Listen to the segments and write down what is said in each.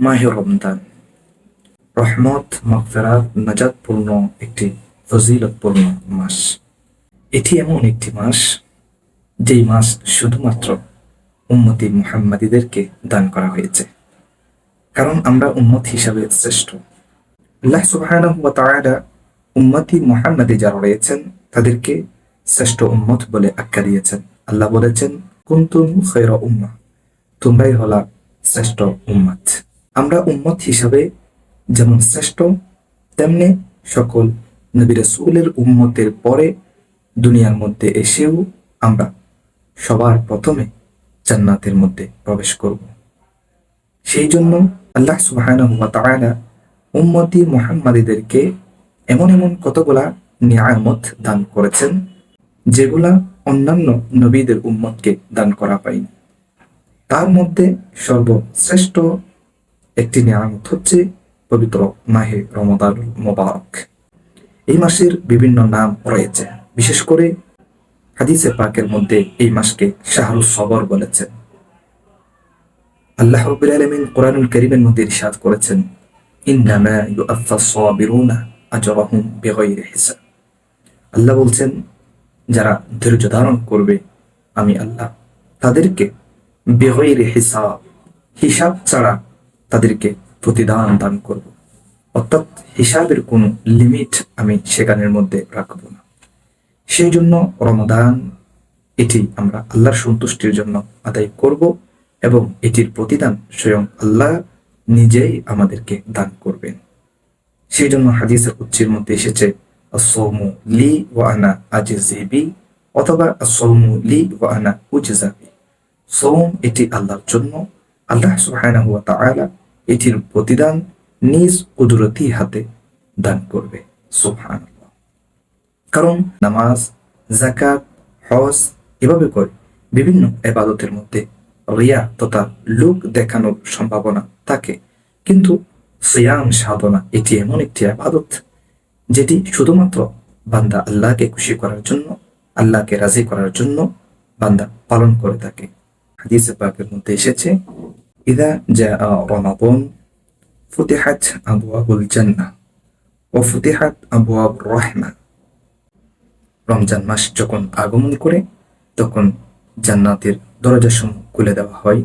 মাহে রমদান রহমত, মাগফেরাত, নাজাতপূর্ণ একটি ফজিলতপূর্ণ মাস। এটি এমন একটি মাস যেই মাস শুধুমাত্র উম্মতি মুহাম্মাদিদেরকে দান করা হয়েছে। কারণ আমরা উম্মত হিসাবে শ্রেষ্ঠ। আল্লাহ সুবহানাহু ওয়া তাআলা উম্মতি মুহাম্মাদি যারা রয়েছেন, তাদেরকে শ্রেষ্ঠ উম্মত বলে আখ্যা দিয়েছেন। আল্লাহ বলেছেন, কুনতুম খায়রা উম্মাহ। তোমরাই হলা শ্রেষ্ঠ উম্মত। আমরা উম্মত হিসাবে যেমন শ্রেষ্ঠ, তেমনি সকল নবী রাসূলের উম্মতের পরে দুনিয়ার মধ্যে এসেও আমরা সবার প্রথমে জান্নাতের মধ্যে প্রবেশ করব। সেই জন্য আল্লাহ তাআলা উম্মতি মুহাম্মাদীদেরকে এমন এমন কতগুলা নিয়ামত দান করেছেন, যেগুলা অন্যান্য নবীদের উম্মতকে দান করা পায়নি তার মধ্যে সর্বশ্রেষ্ঠ একটি নিয়ামত হচ্ছে পবিত্র মাহে রমদানুল মোবারক। এই মাসের বিভিন্ন নাম রয়েছে। বিশেষ করে হাদিসে পাকের মধ্যে এই মাসকে শাহরুল সবর বলেছেন। আল্লাহ রব্বুল আলামিন কোরআনুল কারীমের মধ্যে ইরশাদ করেছেন আল্লাহ বলছেন, যারা ধৈর্য ধারণ করবে, আমি আল্লাহ তাদেরকে বেগৈর হিসাব হিসাব ছাড়া তাদেরকে প্রতিদান দান করব। অর্থাৎ হিসাবের কোনো লিমিট আমি সেখানের মধ্যে রাখব না। সেই জন্য রমদান, এটি আমরা আল্লাহর সন্তুষ্টির জন্য আদায় করব এবং এটির প্রতিদান স্বয়ং আল্লাহ নিজেই আমাদেরকে দান করবেন। সেই জন্য হাদিসের উচ্চের মধ্যে এসেছে আসৌমু লি ওয়া আনা আজিজিবি অথবা আসৌমু লি ওয়া আনা উজজাবি সৌম এটি আল্লাহর জন্য। আল্লাহ সুবহানাহু ওয়া তাআলা এটির প্রতিদান নিজ কুদরতি হাতে দান করবে। সুবহানাল্লাহ। কারণ নামাজ জাকাত হজ এভাবে করে বিভিন্ন এবাদতের মধ্যে রিয়া তথা লোক দেখানোর সম্ভাবনা থাকে। কিন্তু সিয়াম, সাধনা এটি এমন একটি আবাদত যেটি শুধুমাত্র বান্দা আল্লাহকে খুশি করার জন্য, আল্লাহকে রাজি করার জন্য বান্দা পালন করে থাকে। হাদিসে পাকের মধ্যে এসেছে জা রমাবন ফুতিহাত আবুয়াবুল জান্নাহ ও ফুতিহাত আবুয়াব রহমা রমজান মাস যখন আগমন করে, তখন জান্নাতের দরজাসমূহ খুলে দেওয়া হয়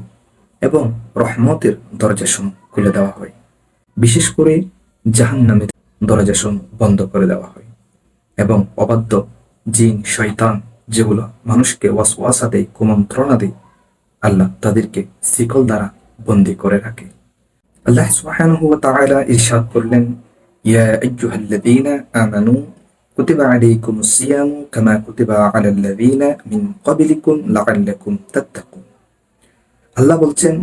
এবং রহমতের দরজাসমূহ খুলে দেওয়া হয়। বিশেষ করে জাহান নামের দরজাসমূহ বন্ধ করে দেওয়া হয় এবং অবাধ্য জিন, শয়তান যেগুলো মানুষকে ওয়াসওয়াসা দেয় কুমন্ত্রণা দেয় আল্লাহ তাদেরকে শিকল দ্বারা বন্দি করে রাখে। আল্লাহ সুবহানাহু ওয়া তাআলা ইরশাদ করলেন, ইয়া আইয়ুহাল্লাযীনা আমানু, কুতিবা আলাইকুমুস সিয়ামু কামা কুতিবা আলাল্লাযীনা মিন ক্বাবলিকুম লাআল্লাকুম তাত্তাকুন। আল্লাহ বলছেন,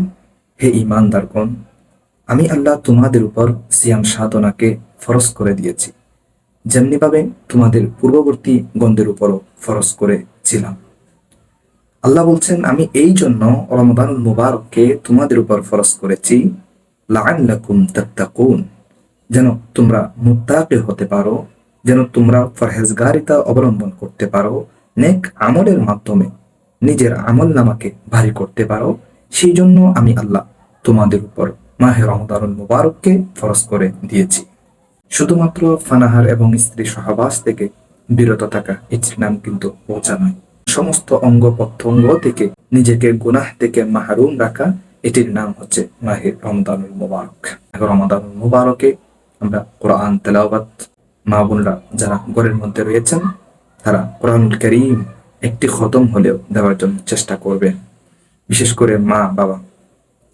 হে ঈমানদারগণ, আমি আল্লাহ তোমাদের উপর সিয়াম সাধনাকে ফরজ করে দিয়েছি। যেমনিভাবে তোমাদের পূর্ববর্তী গন্ধের উপরও ফরজ করেছিলাম। আল্লাহ বলছেন, আমি এই জন্য রমদানুল মুবারককে তোমাদের উপর ফরজ করেছি। যেন তোমরা মুত্তাকি হতে পারো, যেন তোমরা ফরহেজগারিতা অবলম্বন করতে পারো, নেক আমলের মাধ্যমে নিজের আমল নামাকে ভারী করতে পারো। সেই জন্য আমি আল্লাহ তোমাদের উপর মাহে রমদানুল মুবারককে ফরজ করে দিয়েছি। শুধুমাত্র ফানাহার এবং স্ত্রী সহবাস থেকে বিরত থাকা নাম কিন্তু পৌঁছা নয় সমস্ত অঙ্গ প্রত্যঙ্গ থেকে নিজেকে গুনাহ থেকে মাহরুম রাখা, এটির নাম হচ্ছে মাহে রমদানুল মুবারক। রমদানুল মুবারকে আমরা কোরআন তেলাওয়াত মা বোনরা যারা ঘরের মধ্যে রয়েছেন, তারা কোরআনুল করিম একটি খতম হলেও দেওয়ার জন্য চেষ্টা করবেন। বিশেষ করে মা, বাবা,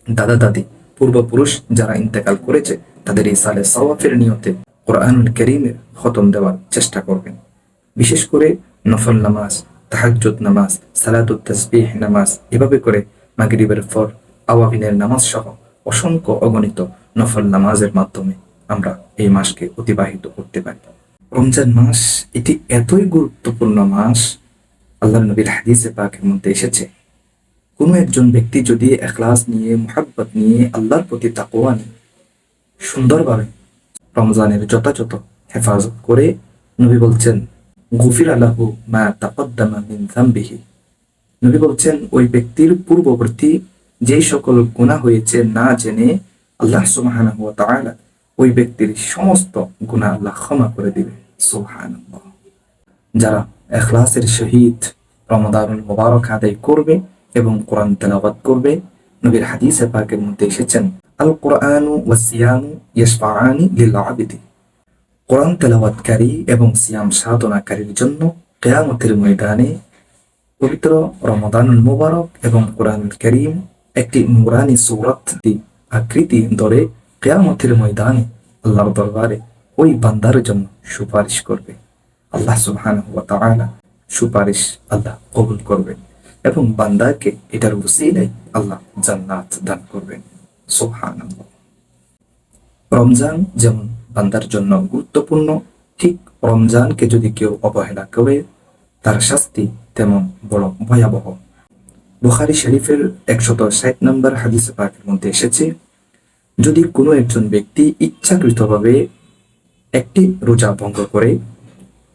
দাদা, দাদি, পূর্বপুরুষ যারা ইন্তেকাল করেছে, তাদের এই সালে সওয়াফের নিয়তে কোরআনুল করিমের খতম দেওয়ার চেষ্টা করবেন। বিশেষ করে নফল নামাজ তাহাজ্জুদ নামাজ, সালাতুত তাসবিহ নামাজ, এভাবে করে মাগরিবের পর আওয়াবিনের নামাজ সহ অসংখ্য অগণিত নফল নামাজের মাধ্যমে আমরা এই মাসকে অতিবাহিত করতে পারি। রমজান মাস এটি এতই গুরুত্বপূর্ণ মাস আল্লাহ নবীর হাদিসে পাকের মধ্যে এসেছে, কোনো একজন ব্যক্তি যদি এখলাস নিয়ে, মোহাব্বত নিয়ে আল্লাহর প্রতি তাকোয়া নিয়ে, সুন্দরভাবে রমজানের যথাযথ হেফাজত করে নবী বলছেন গুফির আলাহু মা তাকদ্দামা মিন যামবিহি। নবী বলছেন, ওই ব্যক্তির পূর্ববর্তী যেই সকল গুনাহ হয়েছে না জেনে আল্লাহ তাআলা ওই ব্যক্তির সমস্ত গুনাহ আল্লাহ ক্ষমা করে দিবে সুবহানাল্লাহ। যারা এখলাসের সহিত রমাদানুল মোবারক আদায় করবে এবং কোরআন তেলাওয়াত করবে, নবীর হাদিসে পাকের মধ্যে এসেছেন আল কোরআনু ওয়া সিয়ামু ইয়াশফাআনি লিল আবিদি কোরআন তেলাওয়াতকারী এবং সিয়াম সাধনাকারীর জন্য কেয়ামতের ময়দানে পবিত্র রমাদানুল মোবারক এবং কোরআনুল করিম একটি নুরানি সৌরত আকৃতি ধরে কেয়ামতের ময়দানে আল্লাহর দরবারে ওই বান্দার জন্য সুপারিশ করবে। আল্লাহ তাআলা সুপারিশ আল্লাহ কবুল করবেন এবং বান্দাকে এটার উসিলাই আল্লাহ জান্নাত দান করবেন সুবহানাল্লাহ। রমজান যেমন বান্দার জন্য গুরুত্বপূর্ণ, ঠিক রমজানকে যদি কেউ অবহেলা করে, তার শাস্তি তেমন বড় ভয়াবহ। বুখারি শরীফের একশত ষাট নম্বর হাদিস পাকের মধ্যে এসেছে, যদি কোনো একজন ব্যক্তি ইচ্ছাকৃতভাবে একটি রোজা ভঙ্গ করে,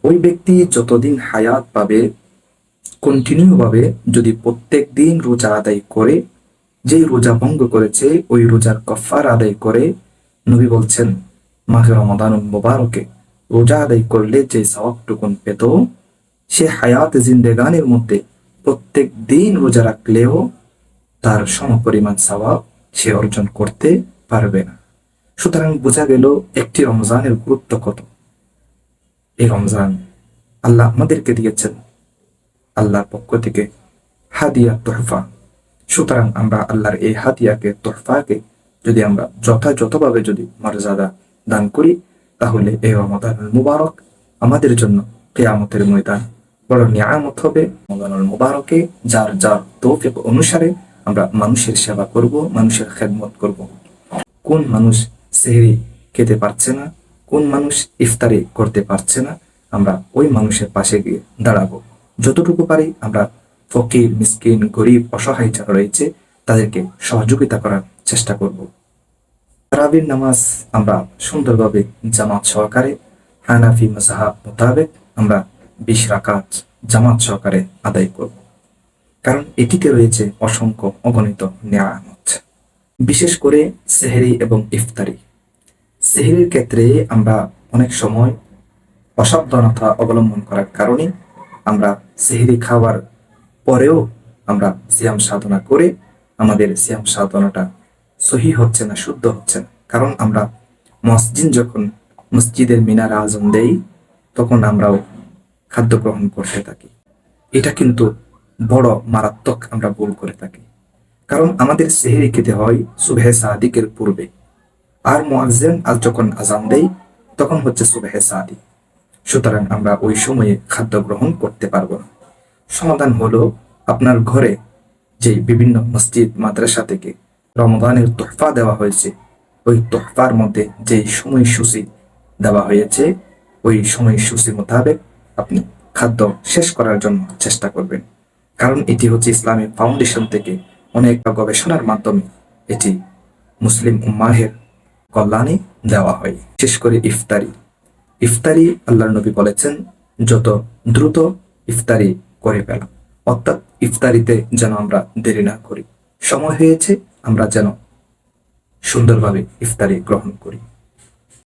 ওই ব্যক্তি যতদিন হায়াত পাবে কন্টিনিউভাবে যদি প্রত্যেক দিন রোজা আদায় করে, যেই রোজা ভঙ্গ করেছে, ওই রোজার কফার আদায় করে, নবী বলছেন মাহে রমাদান মোবারকে রোজা আদায় করলে যে সওয়াবটুকুন পেত, সে হায়াত জিন্দেগানের মধ্যে প্রত্যেক দিন রোজা রাখলেও তার সমপরিমাণ সওয়াব সে অর্জন করতে পারবে না। সুতরাং বোঝা গেল একটি রমজানের গুরুত্ব কত। এই রমজান আল্লাহ আমাদেরকে দিয়েছেন, আল্লাহর পক্ষ থেকে হাদিয়া তোহফা। সুতরাং আমরা আল্লাহর এই হাদিয়াকে, তোহফাকে যদি আমরা যথাযথভাবে যদি মর্যাদা দান করি, তাহলে এ রমাদানুল মুবারক আমাদের জন্য কেয়ামতের ময়দান। বড় নিয়ামত হবে রমাদানুল মুবারকে, যার যার তৌফিক অনুসারে আমরা মানুষের সেবা করব, মানুষের খেদমত করব। কোন মানুষ সেহরি খেতে পারছে না, কোন মানুষ ইফতারি করতে পারছে না, আমরা ওই মানুষের পাশে গিয়ে দাঁড়াবো। যতটুকু পারি আমরা ফকির, মিসকিন, গরিব, অসহায় যারা রয়েছে, তাদেরকে সহযোগিতা করার চেষ্টা করব। তারাবির নামাজ আমরা সুন্দরভাবে জামাত সহকারে, হানাফি মজাহাব মোতাবেক আমরা বিশ রাকাত জামাত সহকারে আদায় করব। কারণ এটিতে রয়েছে অসংখ্য অগণিত নিয়ামত। বিশেষ করে সেহেরি এবং ইফতারি। সেহেরির ক্ষেত্রে আমরা অনেক সময় অসাবধানতা অবলম্বন করার কারণে আমরা সেহেরি খাওয়ার পরেও আমরা সিয়াম সাধনা করে আমাদের সিয়াম সাধনাটা সহি হচ্ছে না, শুদ্ধ হচ্ছে না। কারণ আমরা মসজিদ যখন মসজিদের মিনার আজম দেই, তখন আমরাও খাদ্য গ্রহণ করতে থাকি। এটা কিন্তু বড় মারাত্মক আমরা ভুল করে থাকি। কারণ আমাদের সেহেরি খেতে হয় সুবেহ সাদিকের পূর্বে। আর মোয়াজ্জেন আজ যখন আজান দেই, তখন হচ্ছে সুবেহ সাদি সুতরাং আমরা ওই সময়ে খাদ্য গ্রহণ করতে পারব না। সমাধান হলো আপনার ঘরে যে বিভিন্ন মসজিদ, মাদ্রাসা থেকে রমদানের তোহফা দেওয়া হয়েছে। ওই তোহফার মধ্যে যে সময়সূচি দেওয়া হয়েছে, ওই সময়সূচি মোতাবেক আপনি খাদ্য শেষ করার জন্য চেষ্টা করবেন। কারণ এটি হচ্ছে ইসলামিক ফাউন্ডেশন থেকে অনেক গবেষণার মাধ্যমে এটি মুসলিম উম্মাহের কল্যাণে দেওয়া হয়। বিশেষ করে ইফতারি। ইফতারি আল্লাহর নবী বলেছেন, যত দ্রুত ইফতারি করে ফেলা। অর্থাৎ ইফতারিতে যেন আমরা দেরি না করি। সময় হয়েছে আমরা যেন সুন্দরভাবে ইফতারি গ্রহণ করি।